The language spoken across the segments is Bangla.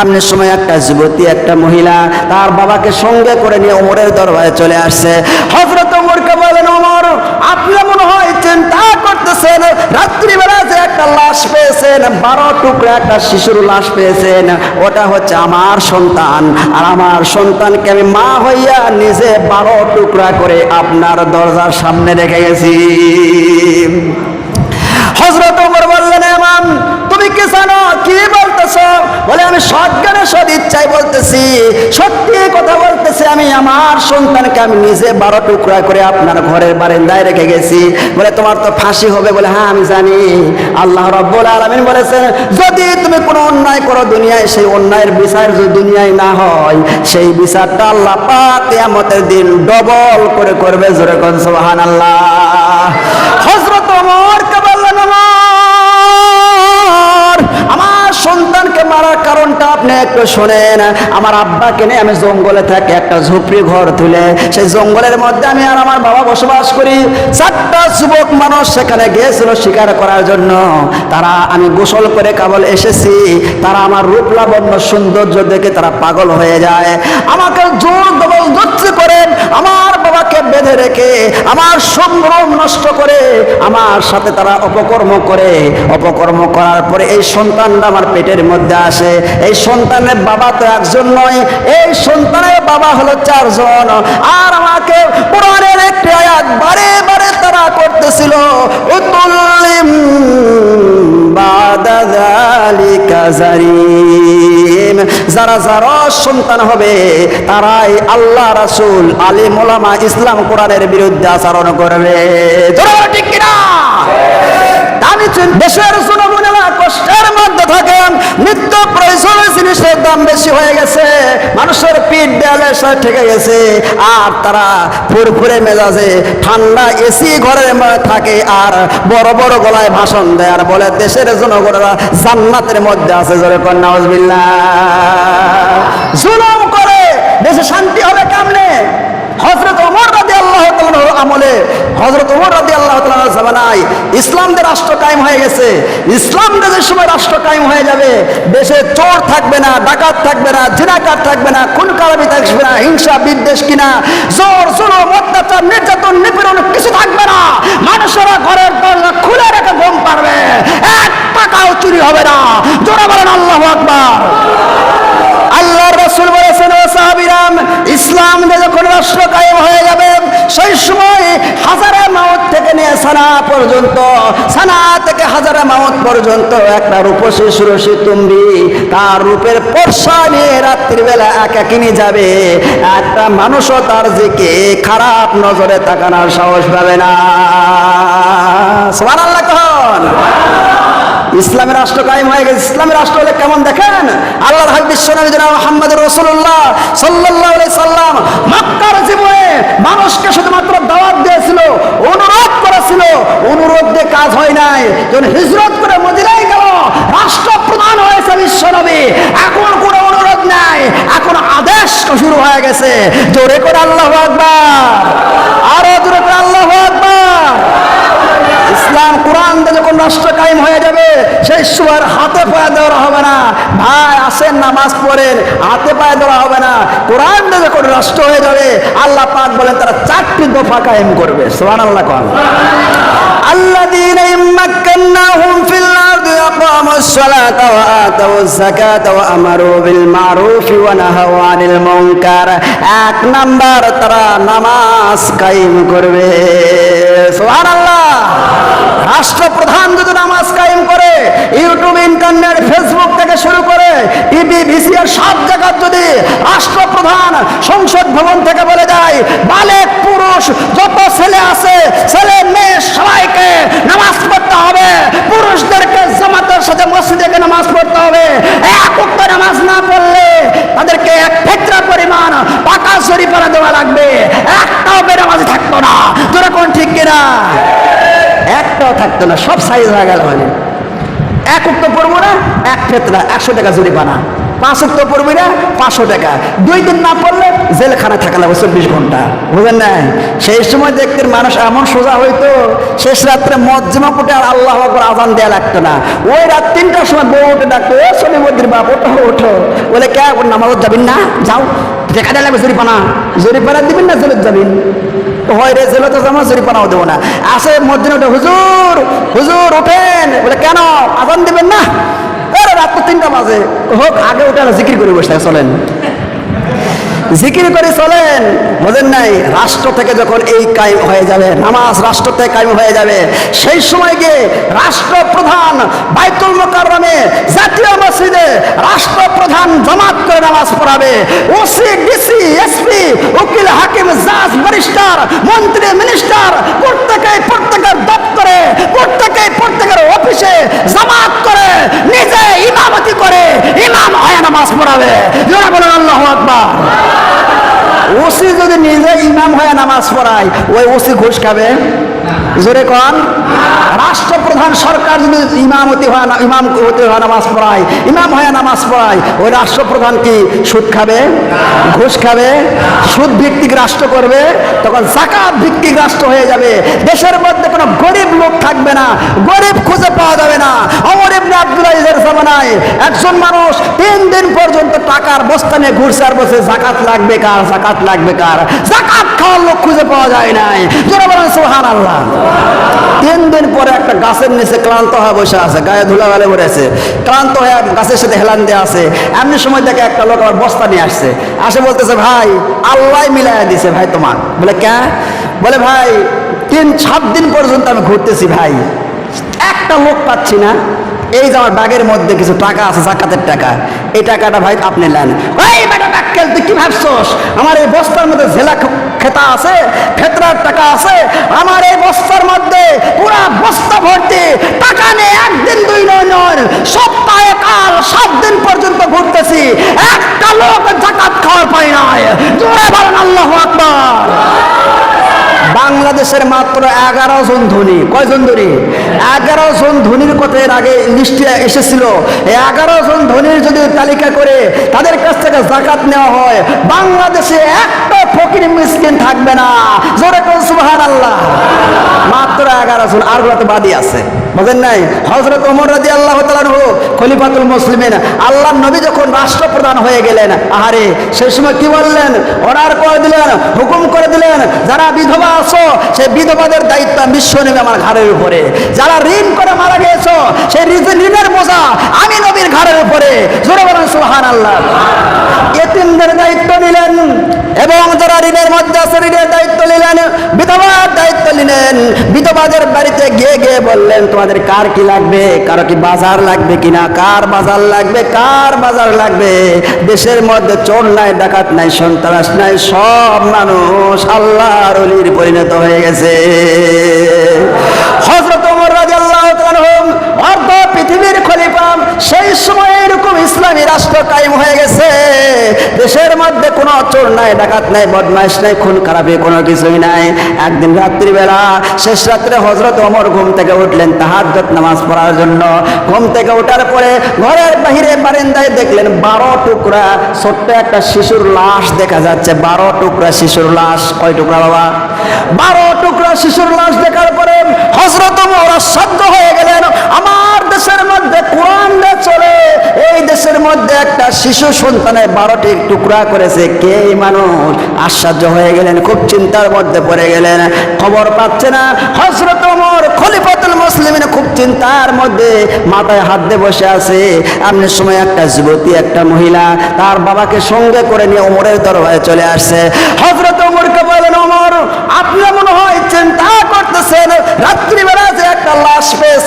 এমনি সময় একটা যুবতী, একটা মহিলা তার বাবাকে সঙ্গে করে নিয়ে ওমরের দরবারে চলে আসছে। হজরত ওমরকে বলেন, ওমর আপনি মনে হয় চিন্তা করতেছেন। রাত্রিবেলা যে একটা লাশ পেয়েছেন, বারো টুকরা একটা শিশুর লাশ পেয়েছেন, ওটা হচ্ছে আমার সন্তান। আর আমার সন্তানকে আমি মা হইয়া নিজে বারো টুকরা করে আপনার দরজার সামনে রেখে গেছি। হজরত ওমর তুমি কি কি বলতেছো? বলে, আমি সজ্ঞানে সদ বলতেছি, সত্যি কথা বলতেছি, আমি আমার সন্তানকে আমি নিজে বারো টুকরা করে আপনার ঘরের বারান্দায় রেখে গেছি। বলে, তোমার তো ফাঁসি হবে বলে হ্যাঁ আমি জানি। আল্লাহ রব্বুল আলমিন বলেছেন, যদি তুমি কোনো অন্যায় করো দুনিয়ায়, সেই অন্যায়ের বিচার যদি দুনিয়ায় না হয়, সেই বিচারটা আল্লাহ পাক কিয়ামতের দিন ডবল করে করবে, জোরে কোন, সুবহানাল্লাহ। হযরত মারার কারণটা আপনি একটু শোনেন। আমার আব্বাকে নিয়ে আমি জঙ্গলে থাকি, একটা ঝুপড়ি ঘর তুলে। সেই জঙ্গলের মধ্যে আমি আর আমার বাবা বসবাস করি। চারটা যুবক মানুষ সেখানে গিয়েছিল শিকার করার জন্য। তারা, আমি গোসল করে কেবল এসেছি। তারা আমার রূপ সৌন্দর্য দেখে তারা পাগল হয়ে যায়। আমাকে জোর জবরদস্তি করে আমার বাবাকে বেঁধে রেখে, আমার সম্ভ্রম নষ্ট করে, আমার সাথে তারা অপকর্ম করে। অপকর্ম করার পরে এই সন্তানটা আমার পেটের মধ্যে আসে। এই সন্তানের বাবা তো একজন নয়, এই সন্তানের বাবা হলো চারজন। আর আমাকে কোরআনের একটি আয়াত বারে বারে তারা করতেছিল, উতুল্লিম জারিম যারা যারা সন্তান হবে তারাই আল্লাহ রাসূল আলী মোলামা ইসলাম কোরআনের বিরুদ্ধে আচরণ করবে। ঠিক কিনা? আমি চিন- দেশের জনগণেরা কষ্টের মধ্যে থাকেন নিত্য প্রয়োজনীয় জিনিসের দাম বেশি হয়ে গেছে মানুষের পিঠ দেয়ালে ঠেকে গেছে, আর তারা ফুরফুরে মেজাজে ঠান্ডা এসি ঘরের থাকে, আর বড় বড় গলায় ভাষণ দেয়, আর বলে, দেশের জনগণেরা জান্নাতের মধ্যে আছে, জোরে কন্যা হজবিল্লা জুলুম করে, দেশে শান্তি হবে কেমনে? হজরত অমর রাদি আল্লাহ আমলে হজরত ওমর রাদি আল্লাহ জামানায় ইসলামদের রাষ্ট্র কায়েম হয়ে গেছে। ইসলাম দেশের সময় রাষ্ট্র কায়েম হয়ে যাবে। দেশে চোর থাকবে না, ডাকাত থাকবে না, জিনাকার থাকবে না, খুন কারাবি থাকবে না, হিংসা, বিদ্বেষ কিনা, জোর জোর অত্যাচার, নির্যাতন, নিপীড়ন কিছু থাকবে না। মানুষেরা ঘরের দরজা খুলে রেখে ঘুম পারবে এক টাকাও চুরি হবে না জোরে বলেন আল্লাহ আকবার আল্লাহর রাসূল বলেছেন ও সাহাবীরাম ইসলাম দিয়ে যখন রাষ্ট্র কায়েম হয়ে যাবে সেই সময় হাজারে মাউত থেকে নিয়ে সানা পর্যন্ত, সানা থেকে হাজারে মাউত পর্যন্ত একটা রূপসী সুরসী তুম্বি, তার রূপের পর্ষা নিয়ে রাত্রিবেলা একাকিনী যাবে। একটা মানুষও তার দিকে খারাপ নজরে তাকানোর সাহস পাবে না। সুবহানাল্লাহ কখন ইসলামের রাষ্ট্র কায়েম হয়ে গেছে। ইসলামের রাষ্ট্র হলে কেমন দেখেন? আল্লাহর হাবিব বিশ্বনবী জনাব মুহাম্মদ রাসূলুল্লাহ সাল্লাল্লাহু আলাইহি সাল্লাম মক্কার জীবনে মানুষকে শুধুমাত্র দাওয়াত দিয়েছিল, অনুরোধ করেছিল অনুরোধ দিয়ে কাজ হয় নাই। যখন হিজরত করে মদিনায় গেল, রাষ্ট্রপ্রধান হয়েছে বিশ্বনবী এখন কোনো অনুরোধ নাই, এখন আদেশ শুরু হয়ে গেছে। জোরে করে আল্লাহ আকবার। আরও জোরে করে আল্লাহু আকবার ইসলাম যখন রাষ্ট্র কায়েম হয়ে যাবে, সেই সময় হাতে পায়ে দেওয়া হবে না। ভাই, আসেন নামাজ পড়েন, হাতে পায়ে দেওয়া হবে না। কোরআন যখন রাষ্ট্র হয়ে যাবে, আল্লাহ পাক বলেন, তারা চারটি দফা কায়েম করবে। সোহান আল্লাহ الذين إن مكناهم في الأرض أقاموا الصلاة وآتوا الزكاة وأمروا بالمعروف ونهوا عن المنكر এক নাম্বার তারা নামাজ কায়েম করবে সুবহানাল্লাহ রাষ্ট্রপ্রধান যদি নামাজ কায়েম করে ইউটিউব ইন্টারনেট ফেসবুক থেকে শুরু করে ভিসিআর সব জায়গার যদি রাষ্ট্রপ্রধান সংসদ ভবন থেকে বলে যায়, বালেক পুরুষ, যত ছেলে আছে, ছেলে, মেয়ে, সবাইকে নামাজ পড়তে হবে। পুরুষদেরকে জামাতের সাথে মসজিদে নামাজ পড়তে হবে। এক উক্ত নামাজ না পড়লে তাদেরকে এক ফেতরা পরিমাণ পাকা শরীফানা দেওয়া লাগবে। একটাও বেনামাজি থাকতো না। তোরা কোন ঠিক কিনা? একটাও থাকতো না। সব সাইজ হয়ে গেল মানে। এক উক্ত পড়ব না এক ফেতরা একশো টাকা জরিমানা। পাঁচ উক্ত পড়বি না পাঁচশো টাকা। দুই দিন না পড়লে জেলখানা থাকা লাগবে চব্বিশ ঘণ্টা। বুঝলেন নাই? সেই সময় দেখতেন মানুষ এমন সোজা হইতো, শেষ রাত্রে মজ্জিমা কুটে আর আল্লাহ আকবর আজান দেওয়া লাগতো না। ওই রাত তিনটার সময় বউ উঠে ডাকতো ও শনি মন্দির বাপ, ওঠো ওঠো। বলে, কে নামাজ যাবেন না? যাও। দেওয়া লাগবে জরিপানা জরিপানা দিবেন না, জেলত যাবেন। হয় রে জেলে তো জামা জরিপানাও দেবো না। আসে মসজিদ ওঠে হুজুর হুজুর, ওঠেন। বলে, কেন? আজান দিবেন না? রাত তো তিনটা বাজে। হোক, আগে উঠে জিকির করে বসে চলেন। জিকির করে চলেন, বোঝেন নাই? রাষ্ট্র থেকে যখন এই কায়েম হয়ে যাবে, নামাজ রাষ্ট্র থেকে কায়েম হয়ে যাবে, সেই সময় গিয়ে রাষ্ট্রপ্রধান বাইতুল মোকাররমে জাতীয় মসজিদে রাষ্ট্রপ্রধান জমাত করে নামাজ পড়াবে। ওসি, ডিসি, এসপি, উকিল, হাকিম, জাজ, ব্যারিস্টার, মন্ত্রী, মিনিস্টার প্রত্যেকে প্রত্যেকের দপ্তরে প্রত্যেকে প্রত্যেকের অফিসে জামাত করে, নিজে ইমামতি করে ইমাম হয়ে নামাজ পড়াবে। যারা বলেন, আল্লাহ আকবার। ওসি যদি নিজে ইমাম হয়ে নামাজ পড়ায় ওই ওসি ঘুষ খাবে? জোরে কন। রাষ্ট্রপ্রধান সরকার যদি ইমামতি হয়, না, ইমাম হতে হয়, নামাজ পড়ায়, ইমাম হয়ে নামাজ পড়ায়, ওই রাষ্ট্রপ্রধান কি? সুদ খাবে? ঘুষ খাবে? সুদ ভিত্তিক রাষ্ট্র করবে? তখন জাকাত ভিত্তিক রাষ্ট্র হয়ে যাবে। দেশের মধ্যে কোনো গরিব লোক থাকবে না, গরিব খুঁজে পাওয়া যাবে না। অমর ইবনে আব্দুল আজিজের জামানায় একজন মানুষ তিন দিন পর্যন্ত টাকার বস্তা নিয়ে ঘুরছে আর বসে জাকাত লাগবে কার? জাকাত লাগবে কার? জাকাত খাওয়ার লোক খুঁজে পাওয়া যায় নাই। জোরে বলেন সুবহান আল্লাহ দিন পরে একটা গাছের নিচে ক্লান্ত হয়ে বসে আছে, গায়ে ধুলা গালে ভরে ক্লান্ত হয়ে গাছের সাথে হেলান দিয়ে আছে। এমনি সময় দেখে একটা লোক আমার বস্তা নিয়ে আসছে। আসে বলতেছে, ভাই, আল্লাহ মিলাই দিছে ভাই তোমার। বলে, কে? বলে, ভাই, তিন, সাত দিন পর্যন্ত আমি ঘুরতেছি ভাই। একটা লোক পাচ্ছি না। এই যে আমার ব্যাগের মধ্যে কিছু টাকা আছে, জাকাতের টাকা। এই টাকাটা ভাই আপনি নেন। এই বেটা ডাক্কেল তুই কি ভাবছস? আমার এই বস্তার মধ্যে জেলা খেতা আছে, ফেতরার টাকা আছে, আমার এই বস্তার মধ্যে পুরা বস্তা ভর্তি, টাকা নেই একদিন দুই নয় নয়, সপ্তাহে কাল সাত দিন পর্যন্ত ঘুরতেছি, একটা লোক জাকাত খাওয়ার পাই নাই। জোরে বলেন আল্লাহ আকবার। বাংলাদেশের মাত্র এগারো জন ধনী। কয়জন ধনী? এগারো জন ধনীর কথা এর আগে লিস্টে এসেছিল। এগারো জন ধনীর যদি তালিকা করে তাদের কাছ থেকে জাকাত নেওয়া হয়, বাংলাদেশে একটা ফকির মিসকিন থাকবে না। জোরে কোন সুহান আল্লাহ মাত্র এগারো জন, আর তো বাদী আছে। নাই? হজরত ওমর রাজি আল্লাহ খলিফাতুল আল্লাহ নবী যখন রাষ্ট্রপ্রধান হয়ে গেলেন, আহারে, সেই সময় কি বললেন? অর্ডার করে দিলেন, হুকুম করে দিলেন, যারা বিধবা আছো, সেই বিধবাদের দায়িত্ব বিশ্ব নেবে আমার ঘাড়ের উপরে। যারা ঋণ করে মারা গিয়েছো, সেই ঋণের বোঝা আমি নবীর ঘাড়ের উপরে। জোরে বলেন সুহান আল্লাহ এতিমদের দায়িত্ব নিলেন, এবং যারা ঋণের মধ্যে আছে, ঋণের দায়িত্ব নিলেন, বিধবার দায়িত্ব নিলেন। বিধবাদের বাড়িতে গিয়ে গিয়ে বললেন, তোমাদের কার কি লাগবে? কারও কি বাজার লাগবে কিনা? কার বাজার লাগবে? কার বাজার লাগবে? দেশের মধ্যে চোর নাই, ডাকাত নাই, সন্ত্রাস নাই, সব মানুষ আল্লাহর পরিণত হয়ে গেছে। হজরত সেই সময় এরকম ইসলামী রাষ্ট্র কায়েম হয়ে গেছে। দেশের মধ্যে কোনো চোর নাই, ডাকাত নাই, বদমাইশ নাই, খুন খারাপি কোনো কিছুই নাই। একদিন রাত্রিবেলা, শেষ রাত্রে হজরত ওমর ঘুম থেকে উঠলেন তাহাজ্জুদ নামাজ পড়ার জন্য। ঘুম থেকে ওঠার পরে ঘরের বাহিরে বারান্দায় দেখলেন বারো টুকরা ছোট্ট একটা শিশুর লাশ দেখা যাচ্ছে। বারো টুকরা শিশুর লাশ, কয় টুকরা বাবা? বারো টুকরা শিশুর লাশ দেখার পরে হজরত ওমর সাধ্য হয়ে গেলেন। আমার দেশের মধ্যে কোরআন মধ্যে একটা শিশু সন্তানের বারোটি টুকরা করেছে। কে এই মানুষ? আশ্চর্য হয়ে গেলেন, খুব চিন্তার মধ্যে পড়ে গেলেন। খবর পাচ্ছে না। হজরত ওমর খলিফাতুল মুসলিমিন খুব চিন্তার মধ্যে মাথায় হাত দিয়ে বসে আছে। এমনি সময় একটা যুবতী, একটা মহিলা তার বাবাকে সঙ্গে করে নিয়ে ওমরের দরবারে চলে আসছে। হজরত ওমরকে বলেন ওমর আপনি মনে হয় চিন্তা করতেছেন? রাত্রিবেলা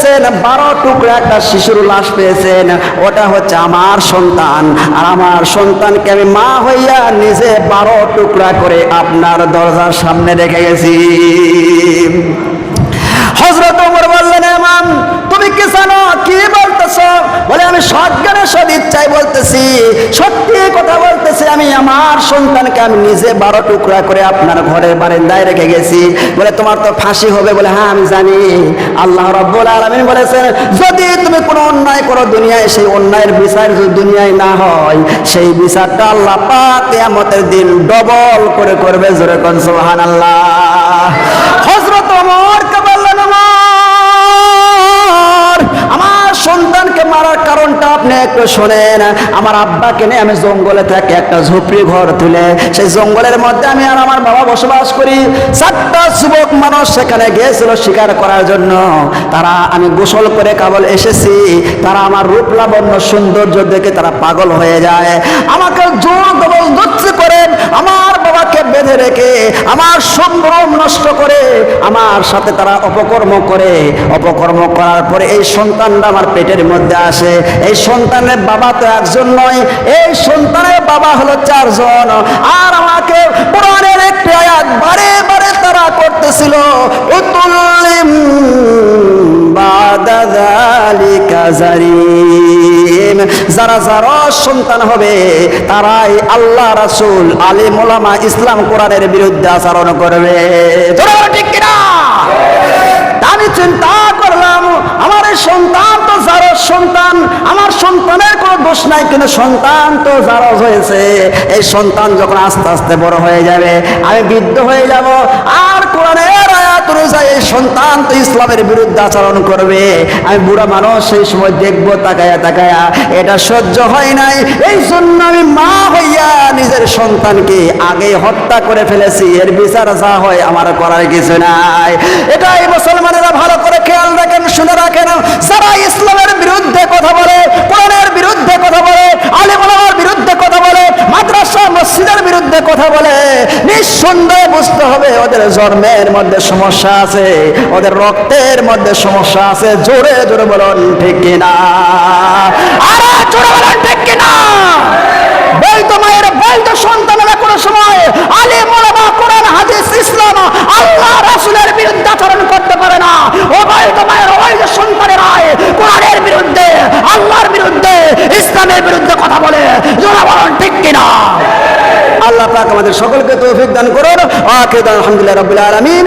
পেয়েছেন, বারো টুকরা একটা শিশুর লাশ পেয়েছেন, ওটা হচ্ছে আমার সন্তান। আর আমার সন্তানকে আমি মা হইয়া নিজে বারো টুকরা করে আপনার দরজার সামনে রেখে গেছি। হজরত ওমর বললেন এমাম তুমি কি জানো কি বলতেছ বলে, আমি সজ্ঞানের সদ ইচ্ছাই বলতেছি। সত্যি কথা বলতেছি, আমি আমার সন্তানকে আমি নিজে বারো টুকরা করে আপনার ঘরের বারান্দায় রেখে গেছি। বলে, তোমার তো ফাঁসি হবে। বলে হ্যাঁ আমি জানি। আল্লাহ রব্বুল আলামিন বলেছেন, যদি তুমি কোনো অন্যায় করো দুনিয়ায়, সেই অন্যায়ের বিচার যদি দুনিয়ায় না হয়, সেই বিচারটা আল্লাহ কিয়ামতের দিন ডবল করে করবে। জোরে সুবহানাল্লাহ। আপনি একটু শোনেন, আমার আব্বাকে নিয়ে আমি জঙ্গলে থেকে, একটা ঝুপড়ি ঘর তুলে, সেই জঙ্গলের মধ্যে আমি আর আমার বাবা বসবাস করি। যুবক মানুষ সেখানে গিয়েছিল শিকার করার জন্য। তারা আমি গোসল করে কেবল এসেছি, তারা আমার রূপ লাবণ্য সৌন্দর্য দেখে তারা পাগল হয়ে যায়। আমাকে জোর জবরদস্তি করে আমার বাবাকে বেঁধে রেখে, আমার সম্ভ্রম নষ্ট করে, আমার সাথে তারা অপকর্ম করে। অপকর্ম করার পরে এই সন্তানটা আমার পেটের মধ্যে আসে। এই সন্তানের বাবা তো একজন নয়, এই সন্তানের বাবা হলো চারজন। আর আমাকে কোরআনের একটি আয়াত বারে বারে তারা করতেছিল। যারা যারা সন্তান হবে, তারাই আল্লাহ রাসূল, আলিম ওলামা ইসলাম কোরআনের বিরুদ্ধে আচরণ করবে। ঠিক কিনা? আমি চিন্তা করলাম, আমার এই সন্তান তো যারস সন্তান, আমার সন্তানের কোনো দোষ নাই, কিন্তু সন্তান তো জারজ হয়েছে। এই সন্তান যখন আস্তে আস্তে বড় হয়ে যাবে, আমি বৃদ্ধ হয়ে যাব, আর কোরআনের আয়াত অনুযায়ী সন্তান তো ইসলামের বিরুদ্ধে আচরণ করবে। আমি বুড়া মানুষ, সেই সময় দেখব, তাকায়া তাকায়া এটা সহ্য হয় নাই। এই জন্য আমি মা হইয়া নিজের সন্তানকে আগে হত্যা করে ফেলেছি। এর বিচার যা হয়, আমার করার কিছু নাই। এটাই মুসলমানেরা ভালো করে খেয়াল রাখেন, শুনে রাখেন। যারা ইসলামের বিরুদ্ধে কথা বলে, কোরআনের বিরুদ্ধে কথা বলে আলিমার বিরুদ্ধে কথা বলে, মাদ্রাসা, মসজিদের বিরুদ্ধে কথা বলে, নিঃসন্দেহে বুঝতে হবে ওদের জন্মের মধ্যে সমস্যা আছে, ওদের রক্তের মধ্যে সমস্যা আছে। জোরে জোরে বলুন, ঠিক কিনা? আরে জোরে বলুন, ঠিক কিনা বলতো মায়ের বলতো সন্তানেরা কোনো সময় আলে মোলামা কোরআন হাদিস ইসলাম আল্লাহ রাসূলের বিরুদ্ধে আচরণ করতে পারে না ও বলতো মায়ের ওই যে সন্তানেরা কোরআনের বিরুদ্ধে আল্লাহর বিরুদ্ধে ইসলামের বিরুদ্ধে কথা বলে। জোরা বলেন, ঠিক কিনা? আল্লাহ পাক আমাদের সকলকে তৌফিক দান করুন। আখির আলহামদুলিল্লাহ রাব্বুল আলামিন।